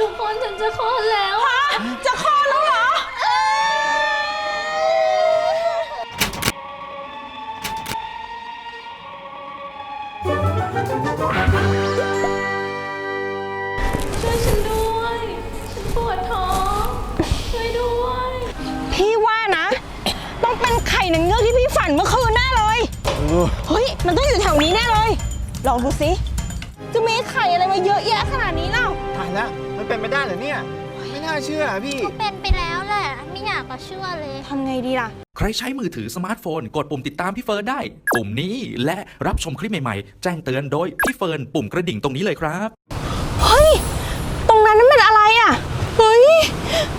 ทุกคนฉันจะคลอดแล้วจะคลอดแล้วเหรอ ช่วยฉันด้วย ฉันปวดท้อง ช่วยด้วย พี่ว่านะ ต้องเป็นไข่หนังเงือกที่พี่ฝันเมื่อคืนแน่เลยเฮ้ย มันต้องอยู่แถวนี้แน่เลย ลองดูสิจะมีไข่อะไรมาเยอะแยะขนาดนี้เล่า ตายแล้ว มันเป็นไปได้เหรอเนี่ย ไม่น่าเชื่ออะพี่เป็นไปแล้วแหละ ไม่อยากจะเชื่อเลย ทำไงดีล่ะ ใครใช้มือถือสมาร์ทโฟน กดปุ่มติดตามพี่เฟิร์นได้ ปุ่มนี้และรับชมคลิปใหม่ๆ แจ้งเตือนโดยพี่เฟิร์นปุ่มกระดิ่งตรงนี้เลยครับ เฮ้ย ตรงนั้นนั่นเป็นอะไรอะ เฮ้ย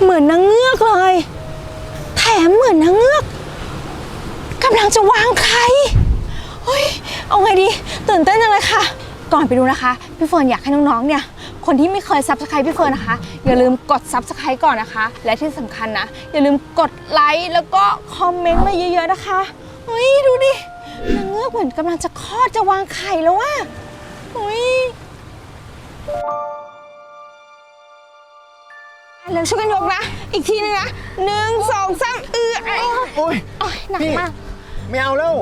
เหมือนนางเงือกเลย แถมเหมือนนางเงือกกำลังจะวางไข่เฮ้ย เอาไงดี ตื่นเต้นจังเลยค่ะ ก่อนไปดูนะคะ พี่เฟิร์นอยากให้น้องๆเนี่ย คนที่ไม่เคยซับสไครต์พี่เฟิร์นนะคะ อย่าลืมกดซับสไครต์ก่อนนะคะ และที่สำคัญนะ อย่าลืมกดไลค์แล้วก็คอมเมนต์มาเยอะๆนะคะเฮ้ยดูดินางเงือกเหมือนกำลังจะคลอดจะวางไข่แล้วว่ะเฮ้ยแล้วช่วยกันยกนะ อีกทีนึงนะหนึ่งสองสามเออไอ้โอ้ยโอ๊ยหนักพี่มาก ไม่เอาแล้ว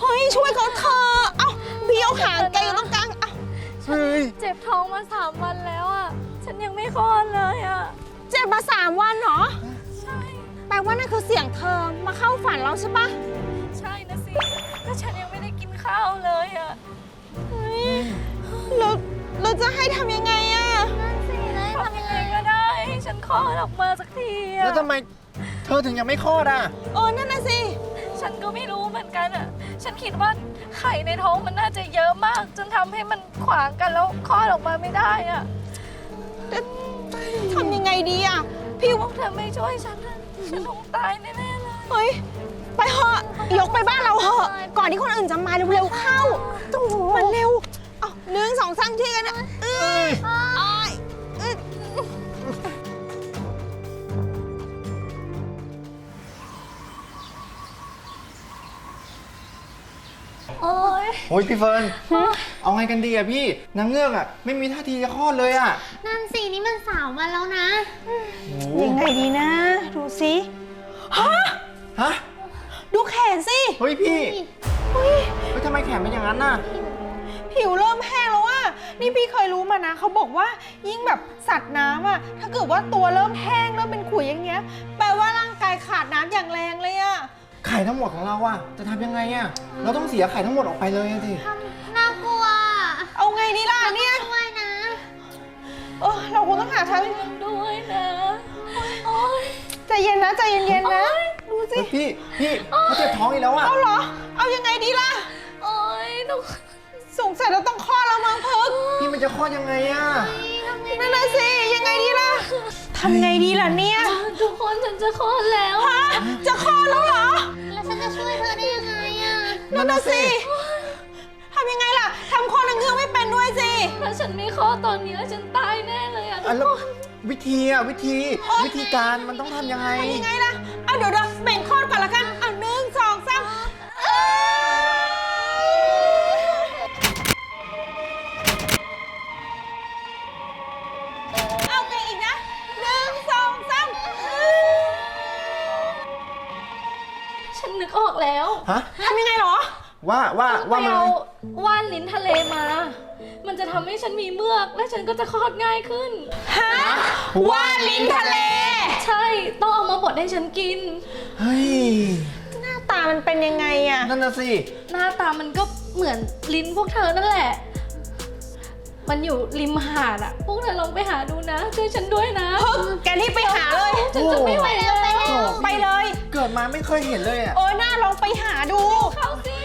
เฮ้ยช่วยเขาเธอะเอ้าพี่เอาหางแกอยู่ตรงกลาง เอ้าเฮ้ยเจ็บท้องมาสามวันแล้วอะ ฉันยังไม่คลอดเลยอะ เจ็บมาสามวันเหรอ ใช่ แปลว่านั่นคือเสียงเธอมาเข้าฝันเราใช่ปะใช่นะสิก็ฉันยังไม่ได้กินข้าวเลยอะเฮ้ยเราเราจะให้ทำยังไงอะนั่นสิแล้วทำยังไงก็ได้ให้ฉันคลอดออกมาสักทีอะแล้วทำไมเธอถึงยังไม่คลอดอะ เออนั่นน่ะสิ ฉันก็ไม่รู้เหมือนกันอะ ฉันคิดว่าไข่ในท้องมันน่าจะเยอะมาก จนทำให้มันขวางกันแล้วคลอดออกมาไม่ได้อะทำยังไงดีอะพี่พว่าวกเธอไม่ช่วยฉันอะฉันคงตายแน่ๆเลย เฮ้ย ไปเถอะยกไปบ้านเราเถอะ ก่อนที่คนอื่นจะมาเร็วๆเข้ามันเร็วเอาหนึ่งสองสามทีกันนะเอ้ย โอ้ยพี่เฟิร์นเอาไงกันดีอะพี่นางเงือกอะไม่มีท่าทีจะคลอดเลยอะนั่นสินี่มันสาวมาแล้วนะโอ้โหยังไงดีนะดูสิฮะฮะดูแขนสิเฮ้ยพี่เฮ้ยเฮ้ยทำไมแขนเป็นอย่างนั้นน่ะผิวเริ่มแห้งแล้วว่านี่พี่เคยรู้มานะเขาบอกว่ายิ่งแบบสัตว์น้ำอะถ้าเกิดว่าตัวเริ่มแห้งเริ่มเป็นขุยอย่างเงี้ยแปลว่าร่างกายขาดน้ำอย่างแรงเลยอะ ไข่ทั้งหมดของเราอะจะทำยังไงอะเราต้องเสียไข่ทั้งหมดออกไปเลยอะสิน่ากลัวเอาไงดีล่ะเนี่ย ช่วยนะ เออเราคงต้องหาทางด้วยนะโอ๊ยใจเย็นนะใจเย็นๆนะ ดูสิ เฮ้ยพี่พี่เขาเจ็บท้องอีกแล้วอะเอาเหรอ เอายังไงดีล่ะ โอ๊ยทุกสงสัยเราต้องคลอดแล้วมั้งพึกพี่มันจะคลอดยังไงอะนั่นน่ะสิ ยังไงดีล่ะทำไงดีล่ะเนี่ย ทุกคนฉันจะคลอดแล้วฮะจะคลอดแล้วเหรอ นั่นน่ะสิทำยังไงล่ะทำคลอดนางเงือกไม่เป็นด้วยสิถ้าฉันไม่คลอดตอนนี้แล้วฉันตายแน่เลยอะทุอะกแล้วคนวิธีอะวิธีวิธีการมันต้องทำยังไงทำยังไงล่ะเอาเดี๋ยวเดี๋ยวแบ่งคลอดก่อนละกันเอาหนึ่ ฮะทำยังไงเหรอ ว่าว่าต้องไปว่ามาเอาว่านลิ้นทะเลมา มันจะทำให้ฉันมีเมือก และฉันก็จะคลอดง่ายขึ้น ฮะว่านลิ้นทะเล ใช่ ต้องเอามาบดให้ฉันกิน เฮ้ยหน้าตามันเป็นยังไงอะ นั่นน่ะสิ หน้าตามันก็เหมือนลิ้นพวกเธอนั่นแหละ มันอยู่ริมหาดอะพวกเธอลองไปหาดูนะช่วยฉันด้วยนะพึกแกรีบไปหาเลย ฉันจะไม่ไหวแล้วโอ้ไปเลย เกิดมาไม่เคยเห็นเลยอะเออหน้าลองไปหาดูเข้าสิ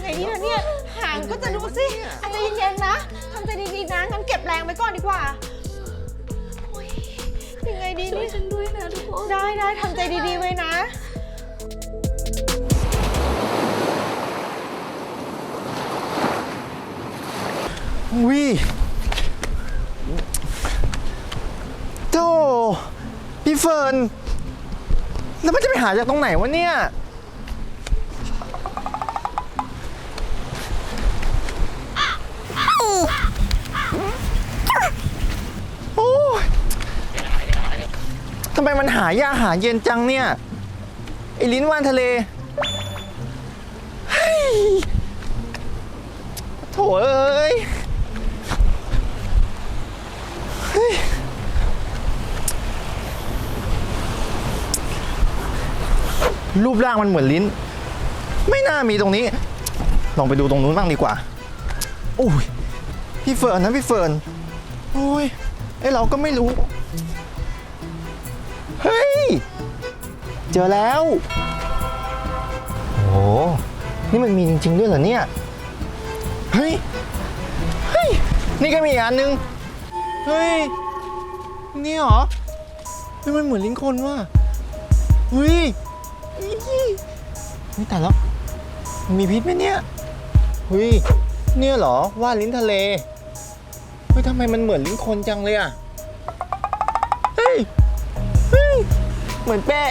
ไงดีนะเนี่ยหางก็จะดูสิอาจจะเย็นๆนะทำใจดีๆนะ งั้นเก็บแรงไว้ก่อนดีกว่าโอ๊ยยังไงดีช่วยเนี่ยฉันด้วยนะทุกคน ได้ได้ทำใจดีๆไว้นะ วิโธ่พี่เฟิร์น แล้วมันจะไปหาจากตรงไหนวะเนี่ย โอ้ยทำไมมันหายากหาเย็นจังเนี่ย ไอลิ้นว่านทะเลเฮ้ยโถเอ้ยเฮ้ย รูปร่างมันเหมือนลิ้น ไม่น่ามีตรงนี้ ลองไปดูตรงนู้นบ้างดีกว่าโอ้ยพี่เฟิร์นนะพี่เฟิร์นโอ้ยไอเราก็ไม่รู้ เฮ้ย เจอแล้วโอ้นี่มันมีจริงๆด้วยเหรอเนี่ย เฮ้ย เฮ้ย นี่ก็มีอีกอันนึง เฮ้ย นี่เหรอเฮ้ยมันเหมือนลิ้นคนว่ะ เฮ้ย นี่แต่แล้วมันมีพิษไหมเนี่ยเฮ้ยเนี่ยเหรอว่าลิ้นทะเลเฮ้ยทำไมมันเหมือนลิ้นคนจังเลยอะเฮ้ยเฮ้ยเหมือนเป๊ะ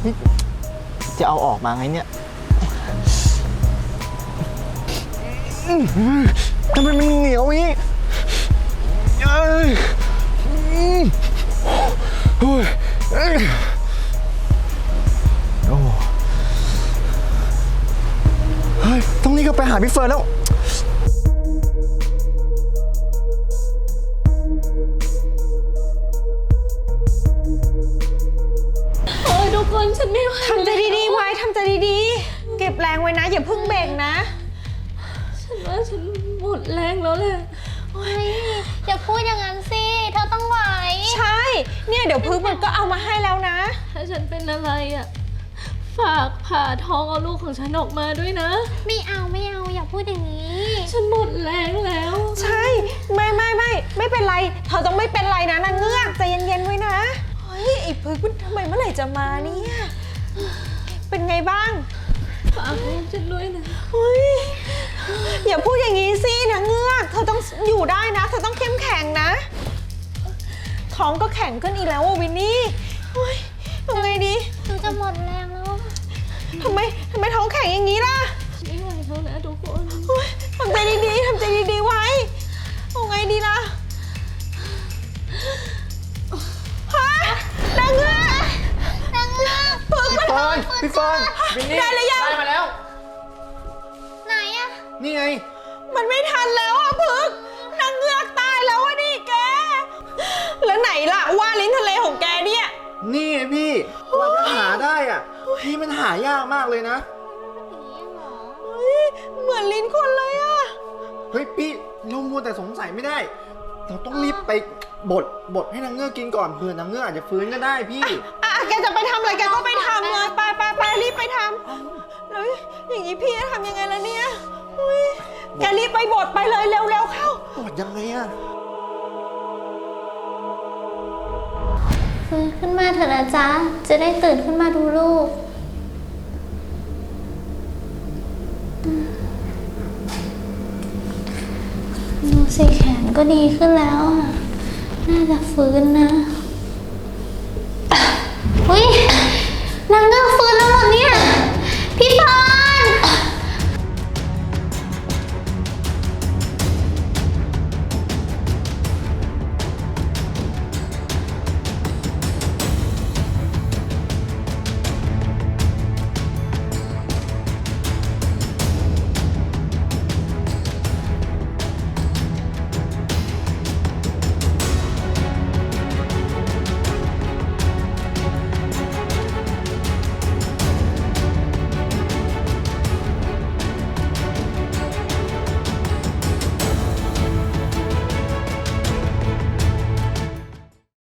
เฮ้ยจะเอาออกมาไงเนี่ยอื้อหือทำไมมันเหนียวอย่างนี้เอ้ยอื้อโอ้ยเอ้ย ฮ้ยต้องรีบก็ไปหาพี่เฟิร์นแล้วโอ้ยทุกคนฉันไม่ไหวทำใจดีๆไว้ทำใจดีๆ เก็บแรงไว้นะ อย่าเพิ่งเบ่งนะฉันว่าฉันหมดแรงแล้วแหละเฮ้ยอย่าพูดอย่างนั้นสิ เธอต้องไหว ใช่ เนี่ยเดี๋ยวพึ่งมันก็เอามาให้แล้วนะ ถ้าฉันเป็นอะไรอะ ฝากผ่าท้องเอาลูกของฉันออกมาด้วยนะ ไม่เอาไม่เอาอย่าพูดอย่างนี้ ฉันหมดแรงแล้ว ใช่ ไม่ไม่ไม่ไม่เป็นไร เธอต้องไม่เป็นไรนะนางเงือกใจเย็นๆไว้นะเฮ้ยไอ้พึ่งมันทำไมเมื่อไหร่จะมาเนี่ยเป็นไงบ้างฝากลูกฉันด้วยนะเฮ้ยอย่าพูดอย่างนี้สินางเงือกเธอต้องอยู่ได้นะ เธอต้องเข้มแข็งนะ ท้องก็แข็งขึ้นอีกแล้วอะวินนี่เฮ้ยทำไงดี หนูจะหมดแรงแล้ว ทำไมทำไมท้องแข็งอย่างนี้ล่ะไม่ไหวแล้วนะทุกคนโอ๊ยทำใจดีๆทำใจดีๆไว้เอาไงดีล่ะฮะนางเงือกนางเงือกปึกมันเฟิร์นพี่เฟิร์นวินนี่ได้หรือยัง ได้มาแล้ว ไหนอะนี่ไง มันไม่ทันแล้วอะพึกนางเงือกตายแล้วอะนี่แก แล้วไหนล่ะว่าลิ้นทะเลของแกเนี่ย นี่ไงพี่กว่าจะหาได้อะ พี่มันหายากมากเลยนะอย่างนี้เหรอเฮ้ยเหมือนลิ้นคนเลยอะเฮ้ยพี่เรามัวแต่สงสัยไม่ได้ เราต้องรีบไปบดบดให้นางเงือกกินก่อนเผื่อนางเงือกอาจจะฟื้นก็ได้พี่อะแกจะไปทำอะไรแกก็ไปทำเลยไปไปไปรีบไปทำแล้วอย่างนี้พี่จะทำยังไงล่ะเนี่ยเฮ้ยแกรีบไปบดไปเลยเร็วๆเข้า บดยังไงอะฟื้นขึ้นมาเถอะนะจ๊ะ จะได้ตื่นขึ้นมาดูลูก ดู สีแขนก็ดีขึ้นแล้วอะน่าจะฟื้นนะ